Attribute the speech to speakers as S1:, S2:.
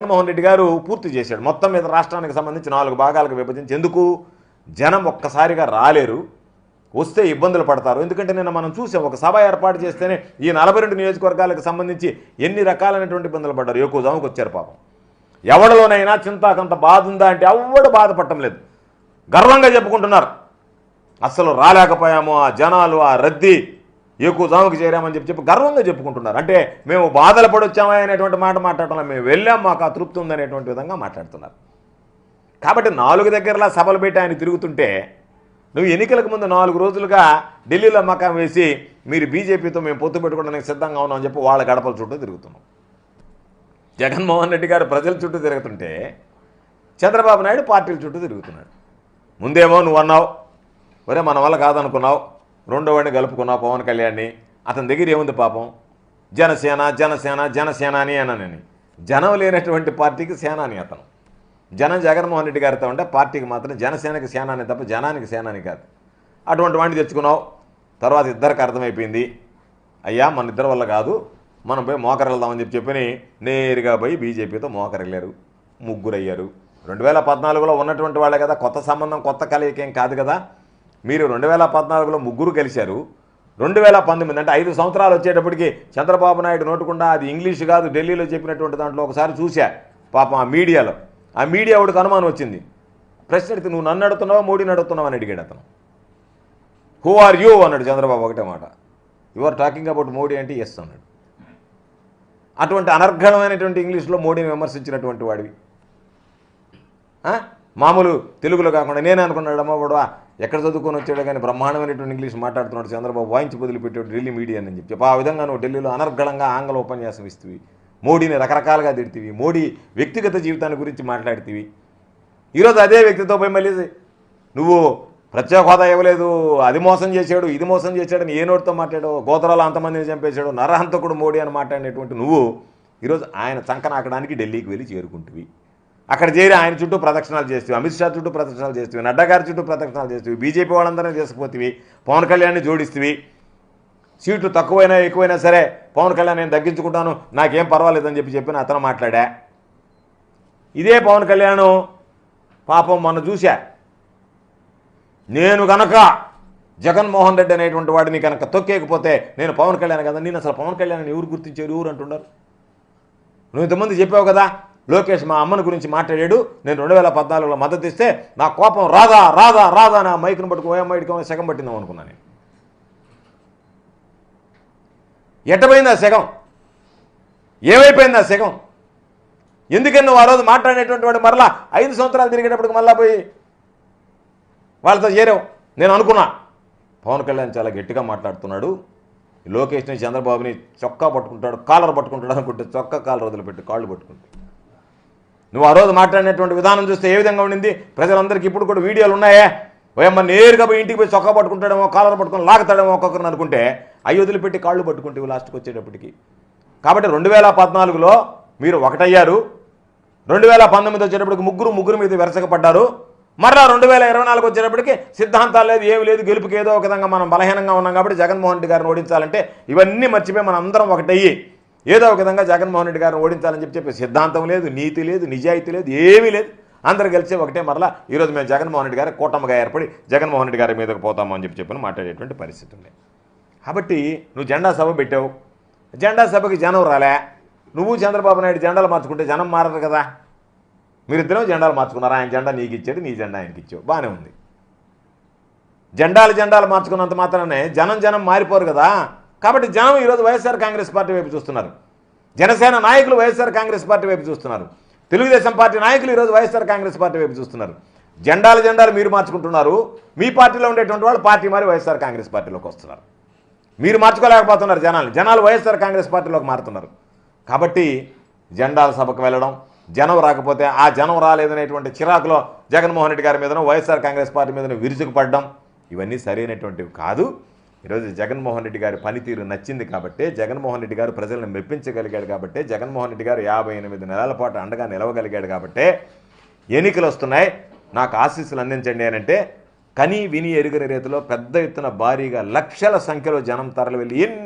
S1: జగన్మోహన్ రెడ్డి గారు పూర్తి చేశాడు. మొత్తం మీద రాష్ట్రానికి సంబంధించి నాలుగు భాగాలకు విభజించి ఎందుకు? జనం ఒక్కసారిగా రాలేరు. వస్తే ఇబ్బందులు పడతారు. ఎందుకంటే నిన్న మనం చూసాం ఒక సభ ఏర్పాటు చేస్తేనే ఈ నలభై రెండు నియోజకవర్గాలకు సంబంధించి ఎన్ని రకాలైనటువంటి ఇబ్బందులు పడ్డారు? ఎక్కువ జాముకు వచ్చారు పాపం. ఎవడలోనైనా చింతాకంత బాధ ఉందా అంటే ఎవడు బాధపడటం లేదు. గర్వంగా చెప్పుకుంటున్నారు. అసలు రాలేకపోయాము. ఆ జనాలు ఆ రద్దీ ఎక్కువ కుజాముకి చేరామని చెప్పి చెప్పి గర్వంగా చెప్పుకుంటున్నారు. అంటే మేము బాధలు పడొచ్చామా అనేటువంటి మాట మాట్లాడటం మేము వెళ్ళాం మాకు ఆ తృప్తి ఉందనేటువంటి విధంగా మాట్లాడుతున్నారు. కాబట్టి నాలుగు దగ్గరలా సభలు పెట్టి ఆయన తిరుగుతుంటే నువ్వు ఎన్నికలకు ముందు నాలుగు రోజులుగా ఢిల్లీలో మకాం వేసి మీరు బీజేపీతో మేము పొత్తు పెట్టుకోవడానికి సిద్ధంగా ఉన్నామని చెప్పి వాళ్ళ గడపల చుట్టూ తిరుగుతున్నాం. జగన్మోహన్ రెడ్డి గారు ప్రజల చుట్టూ తిరుగుతుంటే చంద్రబాబు నాయుడు పార్టీల చుట్టూ తిరుగుతున్నాడు. ముందేమో నువ్వు అన్నావు ఒరే మన వల్ల కాదనుకున్నావు రెండో వాడిని కలుపుకున్నావు పవన్ కళ్యాణ్ని. అతని దగ్గర ఏముంది పాపం? జనసేన జనసేన జనసేన అని అన్నానని. జనం లేనటువంటి పార్టీకి సేనాని అతను. జనం జగన్మోహన్ రెడ్డి గారితో ఉంటే పార్టీకి మాత్రం జనసేనకి సేనాని తప్ప జనానికి సేనాని కాదు. అటువంటి వాడిని తెచ్చుకున్నావు. తర్వాత ఇద్దరికి అర్థమైపోయింది. అయ్యా మన ఇద్దరి వల్ల కాదు. మనం పోయి మోకరు వెళ్దామని చెప్పి చెప్పని నేరుగా పోయి బీజేపీతో మోకరెళ్ళారు ముగ్గురయ్యారు. రెండు వేల పద్నాలుగులో ఉన్నటువంటి వాళ్ళే కదా కొత్త సంబంధం కొత్త కలయికేం కాదు కదా. మీరు రెండు వేల పద్నాలుగులో ముగ్గురు కలిశారు రెండు వేల పంతొమ్మిది అంటే ఐదు సంవత్సరాలు వచ్చేటప్పటికి చంద్రబాబు నాయుడు నోటుకుండా అది ఇంగ్లీష్ కాదు ఢిల్లీలో చెప్పినటువంటి దాంట్లో ఒకసారి చూశా. పాపం ఆ మీడియాలో. ఆ మీడియా వాడికి అనుమానం వచ్చింది. ప్రశ్న అడిగితే నువ్వు నన్ను అడుగుతున్నావా మోడీని అడుగుతున్నావు? అని అడిగాడు అతను. Who are you? అన్నాడు చంద్రబాబు ఒకటే మాట. You are talking about Modi అంటే ఎస్ అన్నాడు. అటువంటి అనర్ఘణమైనటువంటి ఇంగ్లీష్లో మోడీని విమర్శించినటువంటి వాడివి. మామూలు తెలుగులో కాకుండా నేనే అనుకున్నాడమ్మా వాడు ఎక్కడ చదువుకొని వచ్చాడో కానీ బ్రహ్మాండమైనటువంటి ఇంగ్లీష్ మాట్లాడుతున్నాడు చంద్రబాబు వాయించి వదిలిపెట్టాడు ఢిల్లీ మీడియా అని చెప్పి ఆ విధంగా నువ్వు ఢిల్లీలో అనర్గళంగా ఆంగ్ల ఉపన్యాసం ఇస్తువి మోడీని రకరకాలుగా తిడితివి. మోడీ వ్యక్తిగత జీవితాన్ని గురించి మాట్లాడుతీవి. ఈరోజు అదే వ్యక్తితో పోయి మళ్ళీ నువ్వు ప్రత్యేక హోదా ఇవ్వలేదు అది మోసం చేశాడు ఇది మోసం చేశాడని ఏ నోటితో మాట్లాడావు? గోతరాలు అంతమందిని చంపేశాడు నరహంతకుడు మోడీ అని మాట్లాడినటువంటి నువ్వు ఈరోజు ఆయన చంకనాకడానికి ఢిల్లీకి వెళ్ళి చేరుకుంటువి. అక్కడ చేరి ఆయన చుట్టూ ప్రదక్షిణాలు చేస్తేవి అమిత్ షా చుట్టూ ప్రదక్షిణాలు చేస్తేవి నడ్డా గారి చుట్టూ ప్రదక్షిణాలు చేస్తూ బీజేపీ వాళ్ళందరినీ తీసుకుపోతేవి పవన్ కళ్యాణ్ని జోడిస్తేవి. సీట్లు తక్కువైనా ఎక్కువైనా సరే పవన్ కళ్యాణ్ నేను తగ్గించుకుంటాను నాకేం పర్వాలేదని చెప్పి చెప్పిన అతను మాట్లాడా. ఇదే పవన్ కళ్యాణ్ పాపం మొన్న చూశా. నేను కనుక జగన్మోహన్ రెడ్డి అనేటువంటి వాడిని కనుక తొక్కేకపోతే నేను పవన్ కళ్యాణ్ కదా నేను అసలు పవన్ కళ్యాణ్ ఎవరు గుర్తించారు ఎవరు అంటున్నారు నువ్వు ఇంతమంది చెప్పావు కదా లోకేష్ మా అమ్మని గురించి మాట్లాడాడు. నేను రెండు వేల పద్నాలుగులో మద్దతు ఇస్తే నా కోపం రాదా రాదా రాదా నా మైక్ను పట్టుకు ఓఎమ్మైడికి సెగం పట్టిందాం అనుకున్నాను నేను. ఎట్టపోయింది ఆ సగం? ఏమైపోయింది ఆ సగం? ఎందుకని నువ్వు ఆ రోజు మాట్లాడేటువంటి వాడు మరలా ఐదు సంవత్సరాలు తిరిగేటప్పటికి మళ్ళా పోయి వాళ్ళతో చేరావు? నేను అనుకున్నా. పవన్ కళ్యాణ్ చాలా గట్టిగా మాట్లాడుతున్నాడు. లోకేష్ని చంద్రబాబుని చొక్కా పట్టుకుంటాడు కాలర్ పట్టుకుంటాడు అనుకుంటే చొక్కా కాలర్ వదిలిపెట్టి కాళ్ళు పట్టుకుంటాడు. నువ్వు ఆ రోజు మాట్లాడినటువంటి విధానం చూస్తే ఏ విధంగా ఉండింది? ప్రజలందరికీ ఇప్పుడు కూడా వీడియోలు ఉన్నాయే? ఓయమ్మ నేరుగా పోయి ఇంటికి పోయి చొక్కా పట్టుకుంటాడేమో కాలర్ పట్టుకొని లాగుతాడేమో ఒక్కొక్కరిని అనుకుంటే అవి వదిలిపెట్టి కాళ్ళు పట్టుకుంటే లాస్ట్కి వచ్చేటప్పటికి. కాబట్టి రెండు వేల పద్నాలుగులో మీరు ఒకటయ్యారు. రెండు వేల పంతొమ్మిది వచ్చేటప్పటికి ముగ్గురు ముగ్గురు మీద వెరసగపడ్డారు మరలా రెండు వేల ఇరవై నాలుగు వచ్చేటప్పటికి సిద్ధాంతాలు లేదు ఏమి లేదు గెలుపుకి ఏదో ఒక విధంగా మనం బలహీనంగా ఉన్నాం కాబట్టి జగన్మోహన్ రెడ్డి గారిని ఓడించాలంటే ఇవన్నీ మర్చిపోయి మనం అందరం ఒకటయ్యి. ఏదో ఒక విధంగా జగన్మోహన్ రెడ్డి గారిని ఓడించాలని చెప్పి చెప్పే సిద్ధాంతం లేదు నీతి లేదు నిజాయితీ లేదు ఏమీ లేదు. అందరు కలిసి ఒకటే మరలా ఈరోజు మేము జగన్మోహన్ రెడ్డి గారి కూటమిగా ఏర్పడి జగన్మోహన్ రెడ్డి గారి మీదకి పోతాము అని చెప్పి చెప్పిన మాట్లాడేటువంటి పరిస్థితి ఉంది. కాబట్టి నువ్వు జెండా సభ పెట్టావు. జెండా సభకి జనం రాలే. నువ్వు చంద్రబాబు నాయుడు జెండాలు మార్చుకుంటే జనం మారరు కదా. మీరిద్దరం జెండాలు మార్చుకున్నారు? ఆయన జెండా నీకు ఇచ్చాడు నీ జెండా ఆయనకి ఇచ్చావు. బాగానే ఉంది. జెండాలు జెండాలు మార్చుకున్నంత మాత్రమే జనం జనం మారిపోరు కదా. కాబట్టి జనం ఈరోజు వైఎస్ఆర్ కాంగ్రెస్ పార్టీ వైపు చూస్తున్నారు. జనసేన నాయకులు వైఎస్ఆర్ కాంగ్రెస్ పార్టీ వైపు చూస్తున్నారు. తెలుగుదేశం పార్టీ నాయకులు ఈరోజు వైఎస్ఆర్ కాంగ్రెస్ పార్టీ వైపు చూస్తున్నారు. జెండాలు జెండాలు మీరు మార్చుకుంటున్నారు. మీ పార్టీలో ఉండేటువంటి వాళ్ళు పార్టీ మారి వైఎస్ఆర్ కాంగ్రెస్ పార్టీలోకి వస్తున్నారు. మీరు మార్చుకోలేకపోతున్నారు జనాలు జనాలు వైఎస్ఆర్ కాంగ్రెస్ పార్టీలోకి మారుతున్నారు. కాబట్టి జెండాల సభకు వెళ్ళడం జనం రాకపోతే ఆ జనం రాలేదనేటువంటి చిరాకులో జగన్మోహన్ రెడ్డి గారి మీదనో వైఎస్ఆర్ కాంగ్రెస్ పార్టీ మీదనో విరుచుకుపడడం ఇవన్నీ సరైనటువంటివి కాదు. ఈరోజు జగన్మోహన్ రెడ్డి గారి పనితీరు నచ్చింది కాబట్టి జగన్మోహన్ రెడ్డి గారు ప్రజలను మెప్పించగలిగాడు కాబట్టి జగన్మోహన్ రెడ్డి గారు యాభై ఎనిమిది నెలల పాటు అండగా నిలవగలిగాడు కాబట్టి ఎన్నికలు వస్తున్నాయి. నాకు ఆశీస్సులు అందించండి అని అంటే విని ఎరుగని రీతిలో పెద్ద ఎత్తున భారీగా లక్షల సంఖ్యలో జనం తరలి వెళ్ళి